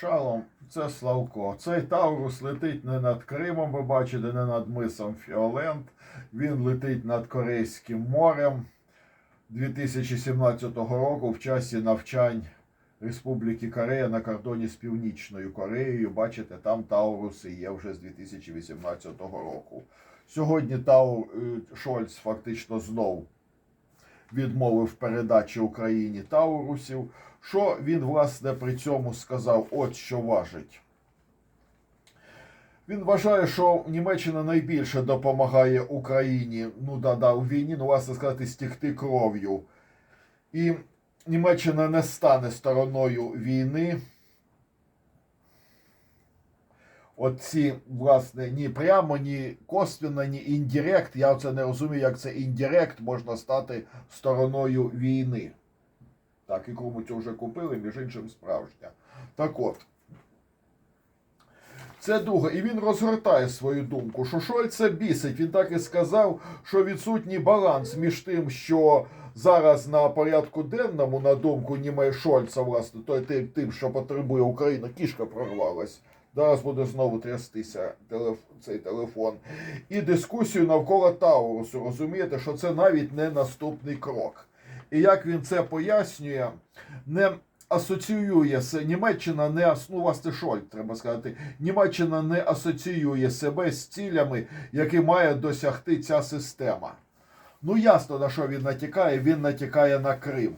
Шалом, це Славко. Цей Таурус летить не над Кримом, ви бачите, не над мисом Фіолент. Він летить над Корейським морем 2017 року в часі навчань Республіки Корея на кордоні з Північною Кореєю. Бачите, там Тауруси є вже з 2018 року. Сьогодні Таур е, Шольц фактично знов відмовив передачі Україні Таурусів. Що він, власне, при цьому сказав, от що важить. Він вважає, що Німеччина найбільше допомагає Україні, ну да, да, у війні, ну, власне сказати, стікти кров'ю. І Німеччина не стане стороною війни. Оці, власне, ні прямо, ні косвенно, ні індирект. Я це не розумію, як це індирект можна стати стороною війни. Так, і кому це вже купили, між іншим справжня. Так от. Це друге. І він розгортає свою думку, що Шольца бісить. Він так і сказав, що відсутній баланс між тим, що зараз на порядку денному, на думку Німе Шольца, власне, тим, тим, що потребує Україна, кішка прорвалась. Зараз буде знову трястися телеф... цей телефон. І дискусію навколо Таурусу. Розумієте, що це навіть не наступний крок. І як він це пояснює, не асоціює Німеччина не ну, власне, Шольт, треба сказати, Німеччина не асоціює себе з цілями, які має досягти ця система. Ну, ясно, на що він натякає, він натякає на Крим.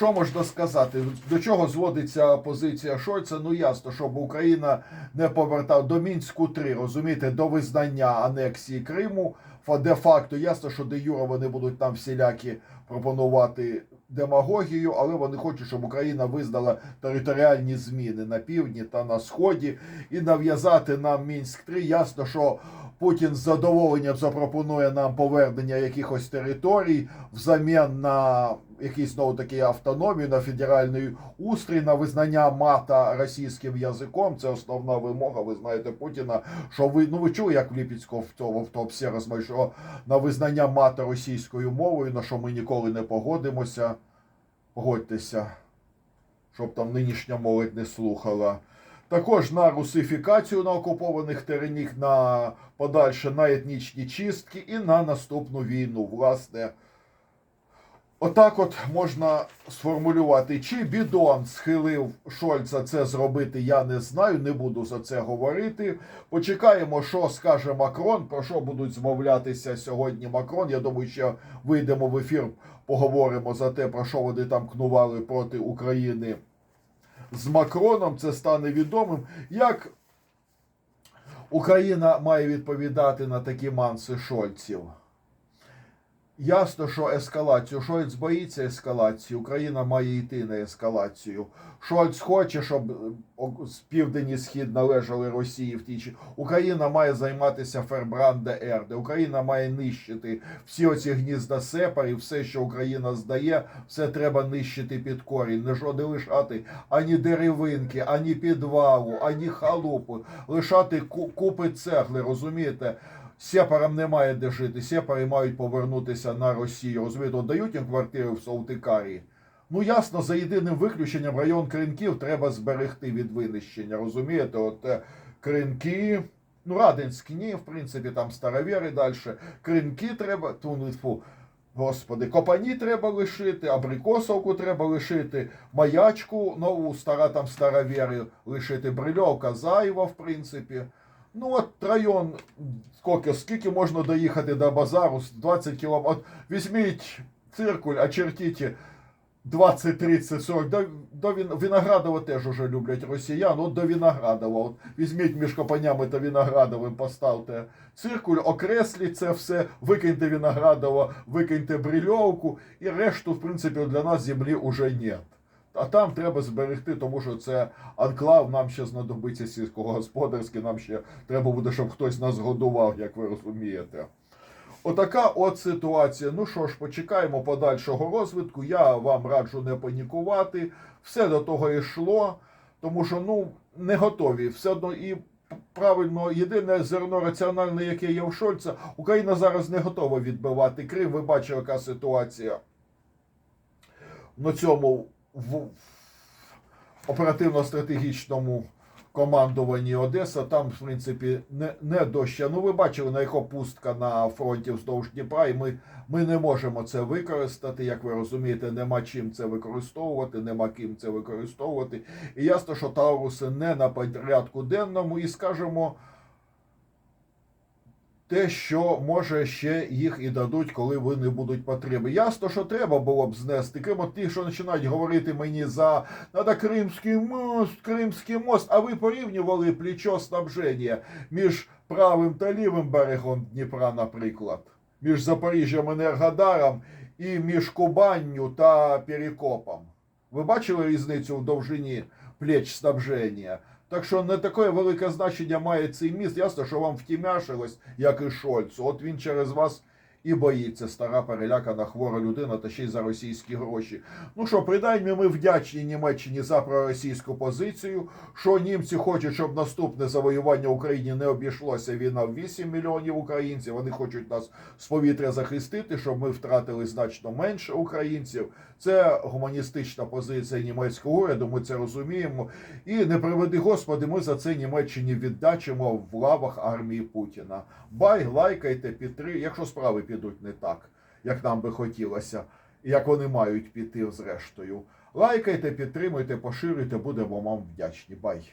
Що можна сказати? До чого зводиться позиція Шольца? Ну ясно, щоб Україна не повертала до Мінську 3, розумієте, до визнання анексії Криму. Фа- Де-факто ясно, що де Юра вони будуть там всілякі пропонувати демагогію, але вони хочуть, щоб Україна визнала територіальні зміни на півдні та на сході і нав'язати нам Мінськ 3 Ясно, що Путін з задоволенням запропонує нам повернення якихось територій взамін на якісь знову таки автономію, на федеральний устрій, на визнання мата російським язиком. Це основна вимога. Ви знаєте Путіна. Що ви ну ви чули, як в Ліпіцького в того в топсі розмовляє, що на визнання мата російською мовою, на що ми ніколи не погодимося. Погодьтеся, щоб там нинішня молодь не слухала. Також на русифікацію на окупованих теренах, на подальше на етнічні чистки і на наступну війну. Власне, отак от можна сформулювати. Чи бідон схилив Шольца це зробити, я не знаю, не буду за це говорити. Почекаємо, що скаже Макрон, про що будуть змовлятися сьогодні Макрон. Я думаю, що вийдемо в ефір, поговоримо за те, про що вони там кнували проти України з Макроном, це стане відомим, як Україна має відповідати на такі манси Шольців. Ясно, що ескалацію. Шольц боїться ескалації. Україна має йти на ескалацію. Шольц хоче, щоб е, з південь і схід належали Росії в тій Україна має займатися Фербранде Ерде. Україна має нищити всі оці гнізда сепарів, все, що Україна здає, все треба нищити під корінь. Не жо- не лишати ані деревинки, ані підвалу, ані халупу. Лишати купи цегли, розумієте? Сепарам немає де жити. Сепари мають повернутися на Росію. Розумієте, дають їм квартири в Салтикарі. Ну ясно, за єдиним виключенням район Кринків треба зберегти від винищення. Розумієте, от е, Кринки, ну Радинськ ні, в принципі, там старовіри далі. Кринки треба, ту, ну, фу, Господи, Копані треба лишити, Абрикосовку треба лишити, Маячку, нову стара там старовіри лишити, Брильовка зайва, в принципі. Ну от район, скільки, скільки можна доїхати до базару, 20 кілометрів. От візьміть циркуль, очертіть 20, 30, 40. До, до Виноградова теж уже люблять росіян. От до Виноградова. От візьміть між Копанями та Виноградовим, поставте циркуль, окресліть це все, викиньте Виноградова, викиньте Брильовку, і решту, в принципі, для нас землі уже нет. А там треба зберегти, тому що це анклав, нам ще знадобиться сільськогосподарський, нам ще треба буде, щоб хтось нас годував, як ви розумієте. Отака от ситуація. Ну що ж, почекаємо подальшого розвитку. Я вам раджу не панікувати. Все до того йшло, тому що ну не готові. Все одно і правильно, єдине зерно раціональне, яке є в Шольца, Україна зараз не готова відбивати Крим. Ви бачите, яка ситуація на цьому в оперативно-стратегічному командуванні Одеса. Там, в принципі, не, не доща. Ну, ви бачили, на яка пустка на фронті вздовж Дніпра, і ми, ми не можемо це використати. Як ви розумієте, нема чим це використовувати, нема ким це використовувати. І ясно, що Тауруси не на порядку денному, і скажімо, те, що може ще їх і дадуть, коли вони будуть потрібні. Ясно, що треба було б знести. Крім от ті, що починають говорити мені за надо Кримський мост, Кримський мост, а ви порівнювали плечо снабження між правим та лівим берегом Дніпра, наприклад, між Запоріжжям Енергодаром і між Кубанню та Перекопом. Ви бачили різницю в довжині плеч снабження? Так що не таке велике значення має цей міст. Ясно, що вам втімяшилось, як і Шольцу. От він через вас і боїться, стара перелякана хвора людина, та ще й за російські гроші. Ну що, принаймні ми вдячні Німеччині за проросійську позицію. Що німці хочуть, щоб наступне завоювання Україні не обійшлося війна в 8 мільйонів українців. Вони хочуть нас з повітря захистити, щоб ми втратили значно менше українців. Це гуманістична позиція німецького уряду. Ми це розуміємо. І не приведи Господи, ми за це Німеччині віддачимо в лавах армії Путіна. Бай, лайкайте, підтримуйте, якщо справи підуть не так, як нам би хотілося, і як вони мають піти зрештою. Лайкайте, підтримуйте, поширюйте, будемо вам вдячні. Бай.